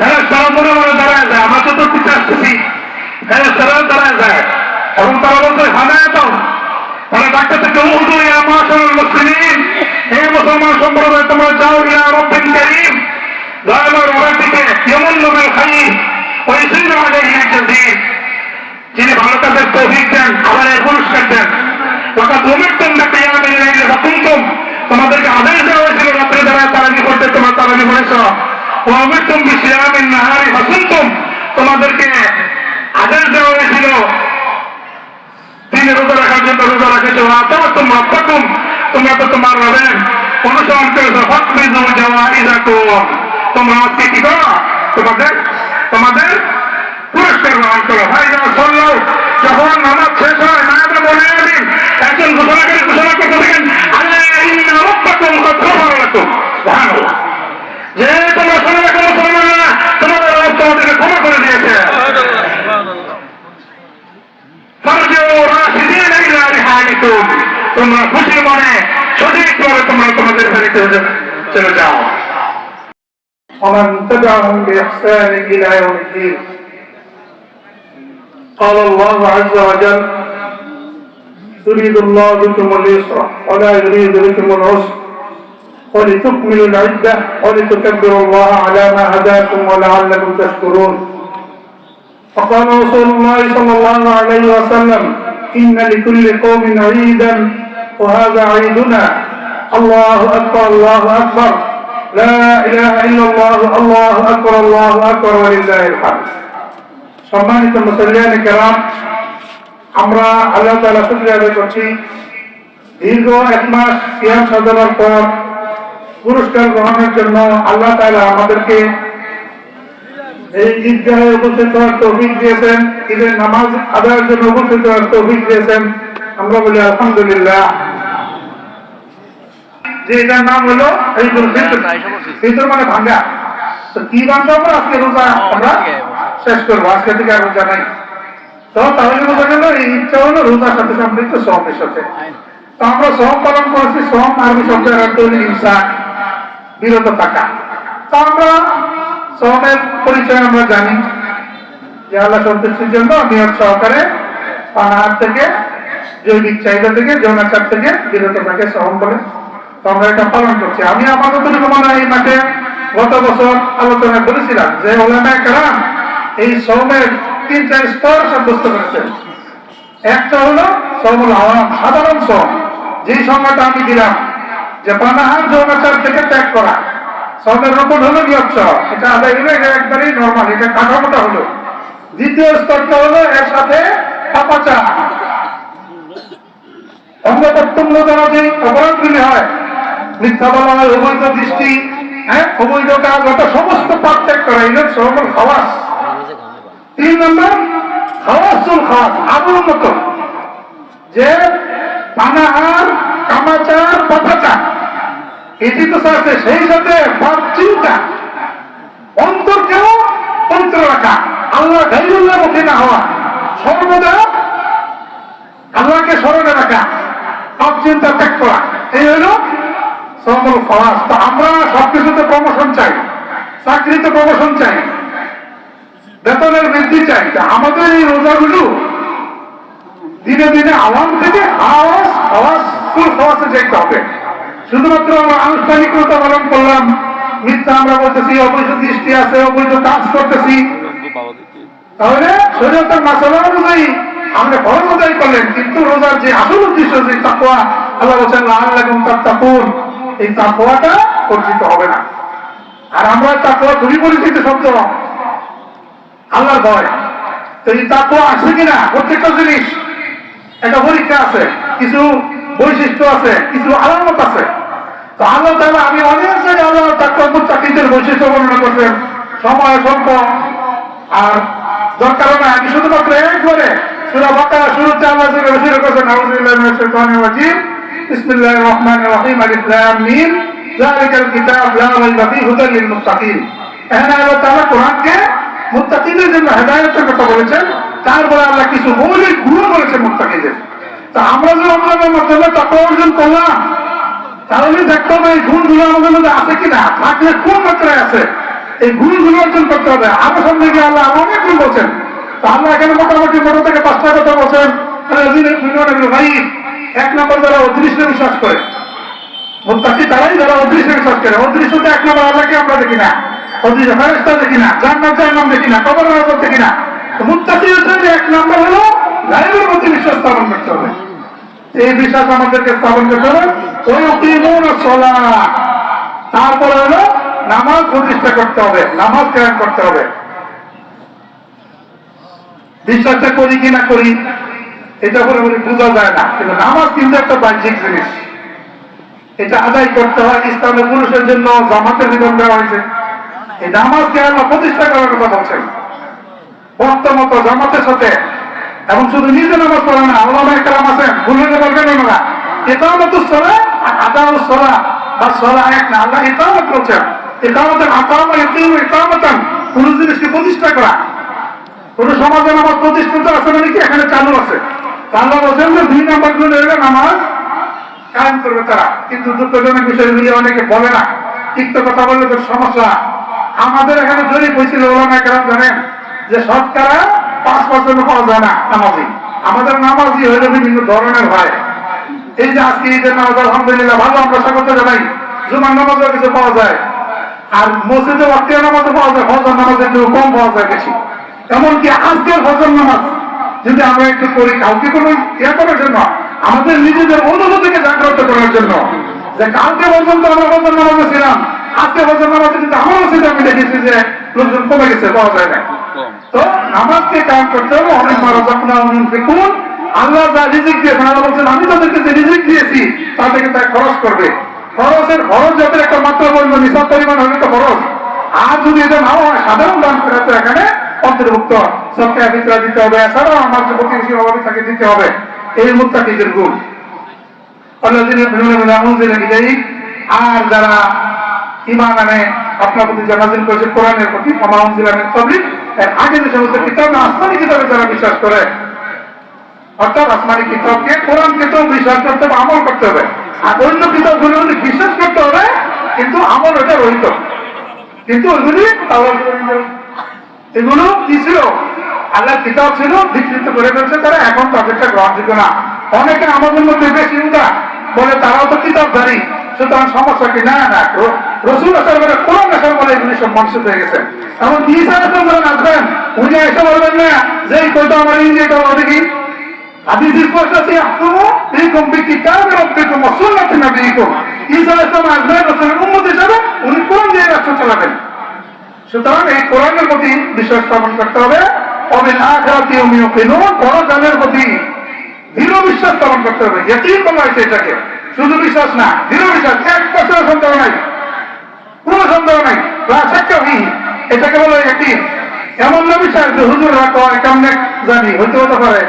যারা মনে মনে যায়, আমরা তো পিছিয়ে আসতেছি। হ্যাঁ সারা দাঁড়ায় যায়, এবং তারা তারা ডাক্তার থেকে উর্দু ইয়া মাশাল মুসলিমিন, হে মুসলমান সম্প্রদায়, তোমরা যাও ইয়া রব্বিল করিম। কেমন লোকের খাই ওই সিন্ধু আলাইহি জাযীদ যিনি ভালো কাজের তৌফিক দেন, আবার এই পুরস্কার দেন। তোমরা কিয়ামের লাইলে হুকুমতুম তোমাদেরকে আদেশ দেওয়া হয়েছিল, রাত্রে দ্বারা তারাবি করতে তোমার তারাবি করেছ ও আমি নাহারি হাসুনতুম। তোমাদেরকে আদেশ দেওয়া হয়েছিল। দিনে রোজা রাখার জন্য রোজা রাখেছো। আতা তোমরা প্রথম তোমরা তো তোমার রবেন অনুসরণ করেছ। ফকরিজু জাওয়াইজাকুম তোমরা আজকে কি করো? তোমাদের তোমাদের পুরস্কার গ্রহণ করো। ভাই যখন নামাজ শেষ হয় মনে দিন একজন ومن تبعهم بإحسان إلى يوم الدين. قال الله عز وجل يريد الله بكم اليسر ولا يريد بكم العسر ولتكملوا العدة ولتكبروا الله على ما هداكم ولعلكم تشكرون. فقال رسول الله صلى الله عليه وسلم إن لكل قوم عيدا وهذا عيدنا. الله أكبر الله أكبر لا إله إلا الله الله أكبر الله أكبر ولله الحمد সম্মানিত মুসলিয়ান কেরাম আমরা আল্লাহ তালা শুক্রিয়া আদায় করছি দীর্ঘ এক মাস সিয়াম সাধনার পর পুরস্কার গ্রহণের জন্য আল্লাহ তালা আমাদেরকে এই ঈদগাহে উপস্থিত হওয়ার তৌফিক দিয়েছেন ঈদের নামাজ আদায়ের জন্য উপস্থিত হওয়ার তৌফিক দিয়েছেন আমরা বলি আলহামদুলিল্লাহ যে এটার নাম হলো ঈদুল ফিতর ফিতর মানে ভাঙ্গা তো কি ভাঙ্গা আমরা আজকে রোজা আমরা শেষ করব। আজকে থেকে আর রোজা নাই। তো তাহলে বোঝা গেল এই ইচ্ছা হলো রোজার সাথে সম্পৃক্ত শ্রমের সাথে। তো আমরা শ্রম পালন করেছি। শ্রম আরবি শব্দের অর্থ হলো হিংসা বিরত থাকা। তো আমরা শ্রমের পরিচয় আমরা জানি। যে আল্লাহ সন্তুষ্টির জন্য নিয়ত সহকারে পানাহার থেকে জৈবিক চাহিদা থেকে যৌনাচার থেকে বিরত থাকে শ্রম বলে। তো আমরা এটা পালন করছি। আমি মনে হয় এই মাঠে গত বছর আলোচনা করেছিলাম যে ওলামায় কারাম এই শ্রমের চার স্তর সাব্যস্ত করেছেন। একটা হলো শ্রমুল আওয়াম, সাধারণ শ্রম যেই সংজ্ঞাটা আমি দিলাম, যে পানাহার যৌনাচার থেকে ত্যাগ করা। শ্রমের রকম হলো নিয়চ্ছ এটা আদায় হলো, এটা একবারই নর্মাল এটা কাঠামোটা হলো। দ্বিতীয় স্তরটা হলো এর সাথে পাপাচা অঙ্গ প্রত্যঙ্গ দ্বারা যে অপরাধগুলি হয় মিথ্যা বলা হয় অবৈধ দৃষ্টি হ্যাঁ অবৈধ কাজ ওটা সমস্ত ত্যাগ করা এগুলো শ্রমল খাওয়াস। তিন নম্বর, খাওয়াসুল খাওয়াস আবুর মতো যে পানাহার, কামাচার পাপাচার এটি তো আছে সেই সাথে চিন্তা। অন্তরকেও পবিত্র রাখা? আল্লাহ গাইরুল্লাহ মুখে না হওয়া। সর্বদা আল্লাহকে স্মরণে রাখা। সব চিন্তা ত্যাগ করা। শ্রমল ফরাস তো আমরা প্রমোশন চাই, চাকরিতে প্রমোশন চাই, বেতনের বৃদ্ধি চাই। আমাদের এই রোজাগুলো দিনে দিনে আওয়াম থেকে আওয়াজ ফুল হবে। শুধুমাত্র আমরা আনুষ্ঠানিকতা পালন করলাম, মিথ্যা আমরা বলতেছি, অবৈধ দৃষ্টি আছে, অবৈধ কাজ করতেছি। তাহলে শরীয়তের মাসালা অনুযায়ী আমরা ফরজ আদায় করলেন, কিন্তু রোজার যে আসল উদ্দেশ্য, যে তাকুয়া আল্লাহ বলছেন আল্লাহ তাকুন এই তাকুয়াটা অর্জিত হবে না। আর আমরা তাকুয়া দুই পরিচিত শব্দ। আল্লাহর ভয়। তো এই তাকুয়া আছে কিনা? প্রত্যেকটা জিনিস। একটা পরীক্ষা আছে, কিছু বৈশিষ্ট্য আছে, কিছু আলামত আছে। তো আল্লাহ তাহলে আমি অনেক জায়গায় আল্লাহ তাকুয়া চাকরিদের বৈশিষ্ট্য বর্ণনা করছেন। সময় স্বল্প আর দরকার না আমি শুধুমাত্র একবারে সুরা বাকারা শুরুতে আল্লাহ শুরু করেছেন আউযুবিল্লাহি মিনাশ শাইতানির রাজিম। বিসমিল্লাহির রহমানির রহিম আলিফ লাম মিম যালিকাল কিতাব লা রাইবা ফীহি হুদাল লিল মুত্তাকিন এখানে আল্লাহ তাআলা কোরআনকে মুত্তাকিনের জন্য হেদায়েতের কথা বলেছেন। তারপরে আল্লাহ কিছু মৌলিক গুণ বলেছেন মুত্তাকিদের তা আমরা যে রমজানের মাধ্যমে তাকওয়া অর্জন করলাম, তাহলে দেখতে হবে এই গুণগুলো আমাদের মধ্যে আছে কিনা, থাকলে কোন মাত্রায় আছে? এই গুণগুলো অর্জন করতে হবে। আরও সামনে গিয়ে আল্লাহ অনেক গুণ বলছেন। তো আল্লাহ এখানে মোটামুটি মোটা থেকে পাঁচটা কথা বলছেন। এক নম্বর যারা অদৃশ্য বিশ্বাস করে, মুত্তাকি তারাই যারা অদৃশ্য বিশ্বাস করে। অদৃশ্য তো এক নম্বর আল্লাহকে আমরা দেখি না। দেখি না। দেখি না কবর দেখি না। তো মুত্তাকি হচ্ছে এক নম্বর হলো প্রতি বিশ্বাস স্থাপন করতে হবে। এই বিশ্বাস আমাদেরকে স্থাপন করতে হবে। ওই তারপরে হলো নামাজ প্রতিষ্ঠা করতে হবে, নামাজ কায়ন করতে হবে। বিশ্বাসটা করি কিনা করি? এটা করে বলি বোঝা যায় না। কিন্তু নামাজ কিন্তু একটা বাহ্যিক জিনিস। এটা আদায় করতে হয় ইসলামের পুরুষের জন্য, জামাতের বিধান দেওয়া হয়েছে। এই নামাজকে আল্লাহ প্রতিষ্ঠা করার কথা বলছেন বর্তমত জামাতের সাথে, এবং শুধু নিজে নামাজ পড়ে না আল্লাহ একরাম আছেন ভুল বলবেন ওনারা। একামত সলা আর আদাউ সরা বা সলা এক না, আল্লাহ একামত বলছেন একামতের আকাম একিম একামতান কোন জিনিসকে প্রতিষ্ঠা করা। কোন সমাজে নামাজ প্রতিষ্ঠিত আছে মানে কি? এখানে চালু আছে। আল্লাহ বলছেন যে দুই নাম্বার গুণ হইলে নামাজ? কায়েম করবে তারা। কিন্তু দুঃখজনক বিষয়গুলি অনেকে বলে না। ঠিক তো কথা বললে তো সমস্যা। আমাদের এখানে জরিপ হয়েছিল, ওলামা কেরাম জানেন, যে শতকরা পাঁচ পার্সেন্ট পাওয়া যায় না নামাজি। আমাদের নামাজি হইলে বিভিন্ন ধরনের হয়। এই যে আজকে ঈদের নামাজ, আলহামদুলিল্লাহ, ভালো আমরা স্বাগত জানাই। জুমার নামাজও কিছু পাওয়া যায়। আর মসজিদে অক্টিয়া নামাজও পাওয়া যায়, ফজর নামাজ একটু কম পাওয়া যায় বেশি। এমনকি আজকের ফজর নামাজ যদি আমরা একটু করি কাউকে কোনো ইয়ে করার জন্য আমাদের নিজেদের অনুভূতিকে জাগ্রত করার জন্য যে কালকে পর্যন্ত আমরা ফজর নামাজে ছিলাম আজকে ফজর নামাজে কিন্তু আমারও সেটা আমি দেখেছি যে লোকজন কমে গেছে পাওয়া যায় না। তো নামাজকে কায়েম করতে হবে অনেক মারা যখন কোন আল্লাহ যা রিজিক দিয়েছেন আল্লাহ বলছেন আমি তাদেরকে যে রিজিক দিয়েছি তাদেরকে তাই খরচ করবে। খরচের খরচ যাতে একটা মাত্রা বলব নিঃশ্বাস পরিমাণ হলে তো খরচ। আর যদি এটা নাও হয় সাধারণ দান করে তো এখানে অন্তর্ভুক্ত সবকে ভিতরে দিতে হবে। এছাড়াও আমার যে প্রতিবেশী অভাবে তাকে দিতে হবে। এই মুক্তাকিদের গুণ। আর যারা ইমান আনে, আপনার প্রতি করেছে কোরআনের প্রতি তবলিক আগে যে সমস্ত কিতাব আসমানি কিতাবে যারা বিশ্বাস করে, অর্থাৎ আসমানি কিতাবকে, কোরআনকে তো বিশ্বাস করতে হবে, আমল করতে হবে। আর অন্য কিতাবগুলো বিশ্বাস করতে হবে, কিন্তু আমল ওটা রহিত। কিন্তু ওইগুলি এগুলো কি ছিল? আল্লাহ কিতাব ছিল, বিকৃত করে ফেলছে তারা, এখন তাদেরটা গ্রহণযোগ্য না। অনেকে আমাদের মধ্যে বেশি উদা বলে তারাও তো কিতাব জানি, সুতরাং সমস্যা কি? না না রসুল আসার বলে কোরআন আসার বলে এগুলি সব মনসুদ হয়ে গেছে। এমন কি স্যার যখন আসবেন উনি এসে বলবেন না যে কইটা আমার ইন্ডিয়াটা বলো দেখি হাদিস স্পষ্ট আছে আহকুমু বিকুম বিকিতাবি রাব্বিকুম ওয়া সুন্নাতি নাবিয়িকুম। ঈসা ইসলাম আসবেন রসুলের উম্মত হিসেবে উনি কোন দিয়ে রাষ্ট্র চালাবেন সুতরাং এই কোরআনের প্রতি বিশ্বাস স্থাপন করতে হবে। অবিল আখরাতি ইউমিনুন পরকালের প্রতি দৃঢ় বিশ্বাস স্থাপন করতে হবে। ইয়াকিন বলা হয়েছে এটাকে। শুধু বিশ্বাস না, দৃঢ় বিশ্বাস। এক বছর সন্দেহ নাই। কোনো সন্দেহ নাই। রাশাক্কা হি এটাকে বলা ইয়াকিন। এমন না বিশ্বাস যে হুজুর রাখো কেমনে জানি, হইতে হতে পারে।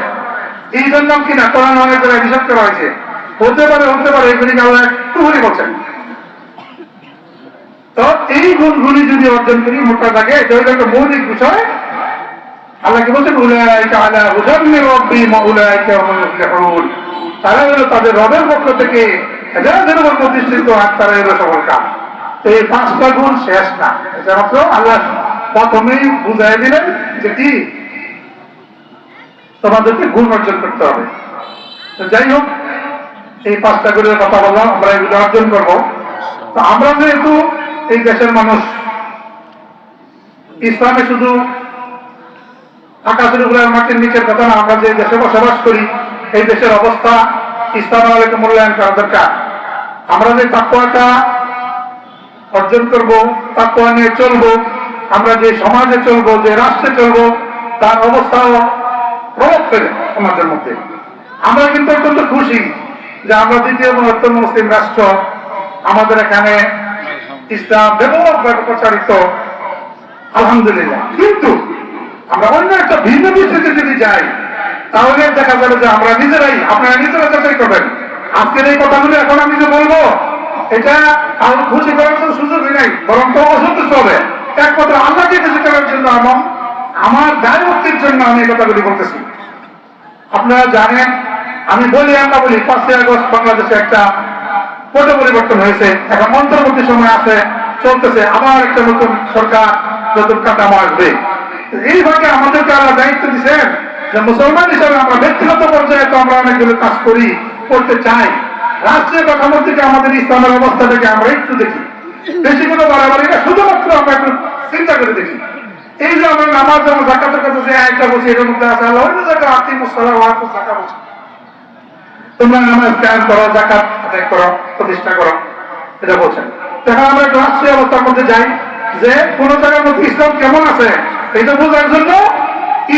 এই জন্য কিনা কোরআন অনেক জায়গায় বিশ্বাস করা হয়েছে। হতে পারে হতে পারে এগুলি আল্লাহ একটু বলি বলছেন। তো এই গুণগুলি যদি অর্জন করি, মোটা থাকে একটা মৌলিক বিষয়। আল্লাহ কি বলছেন? মুফলিহুন তারা হলো তাদের রবের পক্ষ থেকে প্রতিষ্ঠিত, আর তারা হলো সফল কাম। এই পাঁচটা গুণ শেষ না। মাত্র আল্লাহ প্রথমেই বুঝাই দিলেন যে কি? তোমাদেরকে গুণ অর্জন করতে হবে। তো যাই হোক, এই পাঁচটা গুণের কথা বললাম, আমরা এগুলো অর্জন করব। তো আমরা যেহেতু এই দেশের মানুষ ইসলামে শুধু আকাশের উপরে মাটির নিচের কথা না, আমরা যে দেশে বসবাস করি, এই দেশের অবস্থা ইসলাম আমাদেরকে মূল্যায়ন করা দরকার। আমরা যে তাকুয়াটা অর্জন করব তাকুয়া নিয়ে চলবো, আমরা যে সমাজে চলবো, যে রাষ্ট্রে চলবো, তার অবস্থাও প্রভাব ফেলে সমাজের মধ্যে। আমরা কিন্তু অত্যন্ত খুশি যে আমরা দ্বিতীয় বৃহত্তম মুসলিম রাষ্ট্র, আমাদের এখানে ইসলাম ব্যাপকভাবে প্রচারিত। আলহামদুলিল্লাহ। কিন্তু আমরা অন্য একটা ভিন্ন বিষয়তে যদি যাই। তাহলে দেখা যাবে যে আমরা নিজেরাই, আপনারা নিজেরা যাচাই করবেন। আজকের এই কথাগুলো এখন আমি যে বলব, এটা কারণ খুশি করার কোনো সুযোগই নাই, বরং তো অসন্তুষ্ট হবে। একমাত্র আল্লাহকে খুশি করার জন্য এবং আমার দায় মুক্তির জন্য আমি এই কথাগুলি বলতেছি। আপনারা জানেন, আমি বলি, আমরা বলি, পাঁচই আগস্ট বাংলাদেশে একটা পট পরিবর্তন হয়েছে। এখন অন্তর্বর্তী সময় আছে, চলতেছে। আবার একটা নতুন সরকার, নতুন কাঠামো আসবে। এইভাবে আমাদেরকে আল্লাহ দায়িত্ব দিচ্ছেন যে মুসলমান হিসাবে আমরা ব্যক্তিগত পর্যায়ে তো আমরা অনেকগুলো কাজ করি, করতে চাই। রাষ্ট্রীয় কাঠামো থেকে আমাদের ইসলামের অবস্থা থেকে আমরা একটু দেখি। বেশি কোনো বাড়াবাড়ি না, শুধুমাত্র আমরা একটু চিন্তা করে দেখি। এই যে আমরা নামাজ যেমন জাকাতের কাছে যে একটা বসে, এটার মধ্যে আছে, আল্লাহ অন্য জায়গায় আত্মীয় মুসলা ওয়াকুম জাকা বলছে তোমরা নামাজ কায়ন করো জাকাত আদায় করো, প্রতিষ্ঠা করো, এটা বলছেন। এখন আমরা অবস্থার মধ্যে যাই, যে কোন জায়গার মধ্যে ইসলাম কেমন আছে, এটা বোঝার জন্য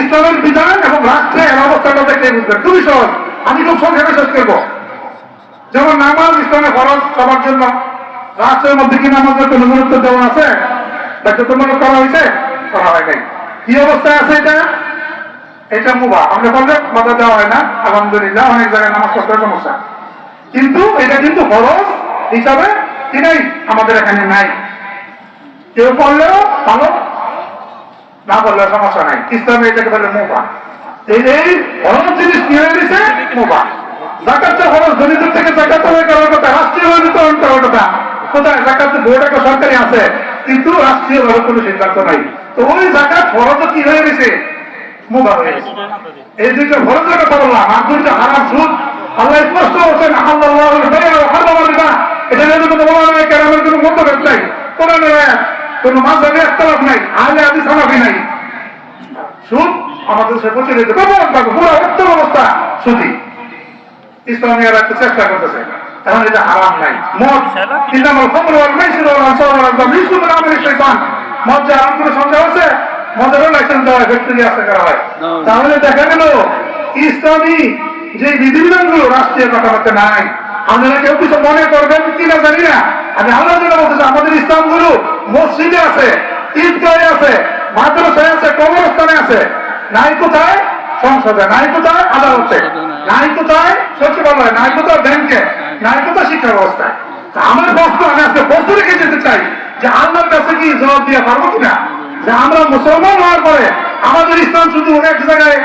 ইসলামের বিধান এবং রাষ্ট্রের অবস্থাটা দেখলে বুঝবেন। খুবই সহজ। আমি খুব শেষ করব। যেমন নামাজ সবার জন্য, রাষ্ট্রের মধ্যে কি নামাজের কোনো গুরুত্ব দেওয়া আছে? বাধ্যতামূলক করা হয়েছে, করা হয় নাই। কি অবস্থায় আছে এটা? এটা মুবা আমরা বললে দেওয়া হয় না। আলহামদুলিল্লাহ, অনেক জায়গায় নামাজ পড়তে সমস্যা। কিন্তু এটা কিন্তু খরচ হিসাবে এটাই আমাদের এখানে নাই। কেউ পড়লেও ভালো, না বললে সমস্যা নাই। ইসলামে এটাকে বলে মুবা এই এই খরচ জিনিস খরচ দরিদ্র থেকে জাকাত হয়ে কথা কথা কোথায়? জাকাত সরকারি আছে। কিন্তু রাষ্ট্রীয় ভাবে কোনো সিদ্ধান্ত নাই। তো ওই জাকাত কি হয়ে গেছে? মুবা হয়ে গেছে। এই দুইটা খরচের কথা বললাম। আর দুইটা হারাম সুদ আল্লাহ স্পষ্ট বলছেন আল্লাহ এটা নিয়ে কোনো বলা নাই কোনো মন্তব্য নাই? কোরআনের আয়াত কোনো একতলাপ নাই আহলে হাদিস হানাফি নাই। সুদ আমাদের সে প্রচলিত পুরো উত্তম অবস্থা সুদি ইসলামীরা একটা চেষ্টা করতেছে। এখন এটা হারাম নাই। মদ ইন্দামাল খমর ওয়াল মাইসির ওয়াল আনসার ওয়াল আজলাম ইসু মিন আমলি মদ যে হারাম করে সন্দেহ আছে মদেরও লাইসেন্স দেওয়া হয় ফ্যাক্টরি আছে করা হয়। তাহলে দেখা গেল ইসলামী যে বিধিবিধানগুলো রাষ্ট্রীয় কাঠামোতে নাই, আপনারা কেউ কিছু মনে করবেন কিনা জানি না। আমি আল্লাহ জন্য বলতেছি, আমাদের ইসলামগুলো মসজিদে আছে, ঈদগাহে আছে, মাদ্রাসায় আছে, কবরস্থানে আছে। নাই কোথায়? সংসদে। নাই কোথায়? আদালতে। নাই কোথায়? সচিবালয়। নাই কোথায়? ব্যাংকে। নাই কোথায়? শিক্ষা ব্যবস্থায় আমার প্রশ্ন আমি আজকে প্রশ্ন রেখে যেতে চাই যে আল্লাহর কাছে কি জবাব দিয়ে পারব কিনা? যে আমরা মুসলমান হওয়ার পরে আমাদের ইসলাম শুধু এক জায়গায়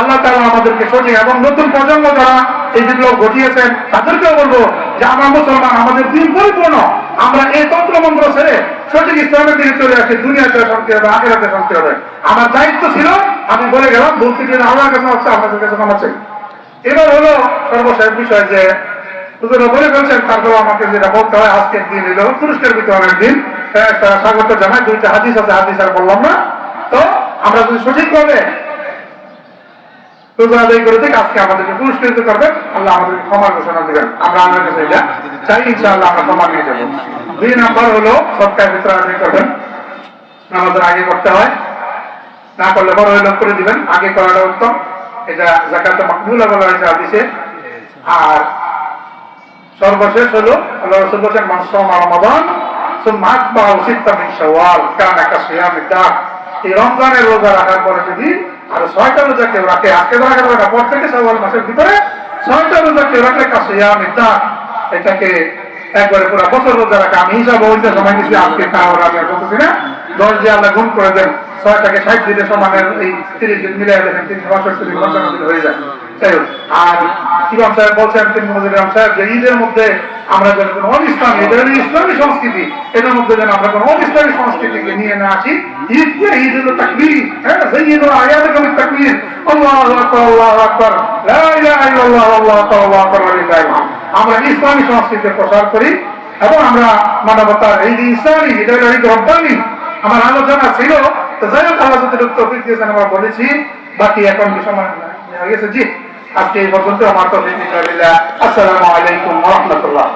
আমরা যে আমাদেরকে এবং নতুন প্রজন্ম যারা এই বিপ্লব ঘটিয়েছেন, তাদেরকেও বলব যে আমরা মুসলমান, আমাদের দিন পরিপূর্ণ। আমরা এই তন্ত্র মন্ত্র ছেড়ে সঠিক ইসলামের দিকে চলে আসি, দুনিয়াতে শান্তি হবে, আখেরাতে শান্তি হবে। আমার দায়িত্ব ছিল, আমি বলে গেলাম বলতে গেলে আল্লাহর কাছে হচ্ছে আপনাদের কাছে ক্ষমা চাই। এবার হলো সর্বশেষ বিষয় যে হুজুরা বলে ফেলছেন তারপর আমাকে যেটা বলতে হয়, আজকের দিন এলো পুরস্কার বিতরণের দিন স্বাগত জানাই, দুইটা হাদিস আছে, হাদিস আর বললাম না। তো আমরা যদি সঠিকভাবে রোজা আমরা আমার আমরা আমাদের আগে করতে হয়। না করলে বড় হইলে করে দিবেন। আগে করাটা উত্তম। এটা জাকাতে মাকবুলা বলা হয়েছে হাদিসে। আর সর্বশেষ হলো, আল্লাহ রসুল বলছেন মাসম সুম্মাত বা উচিতা মিন শাওয়াল, কান একটা এই রমজানের রোজা রাখার পরে যদি আর ছয়টা রোজা কেউ রাখে, আজকে গেল না পর থেকে শাওয়াল মাসের ভিতরে ছয়টা রোজা কেউ রাখলে কাসিয়ামের ডাক এটাকে একবারে পুরো বছর রোজা রাখা। আমি হিসাব বলতে সময় কিছু আজকে খাওয়ার আমি বলতেছি না। দশ দিয়ে আল্লাহ গুণ করে দেন ছয়টাকে ষাট দিনে সমানের এই তিরিশ দিন দেখেন তিনশো বাষট্টি দিন হয়ে যায়। আর ইমাম সাহেব বলছেন ইমাম সাহেব, যে ঈদের মধ্যে আমরা যেন কোনো অনিসলামী এটা হলো ইসলামী সংস্কৃতি এটার মধ্যে যেন আমরা কোনো অনিসলামী সংস্কৃতিকে নিয়ে না আসি। ঈদকে ঈদ হলো তাকবীর হ্যাঁ সেই ঈদ হলো কবি তাকবীর? আল্লাহ আকবার আল্লাহ আকবার আল্লাহু আল্লাহু আকবার। আমরা ইসলামী সংস্কৃতির প্রসার করি এবং আমরা মানবতার এই যে ইসলামী এটা রব্বানি। আমার আলোচনা ছিল, তো যাই হোক, আল্লাহ যদি তফিক দিয়েছেন, আমরা বলেছি, বাকি এখন সময় হয়ে গেছে? জি, আজকে এই পর্যন্ত আমার তফিক আসসালামু আলাইকুম রাহমাতুল্লাহ।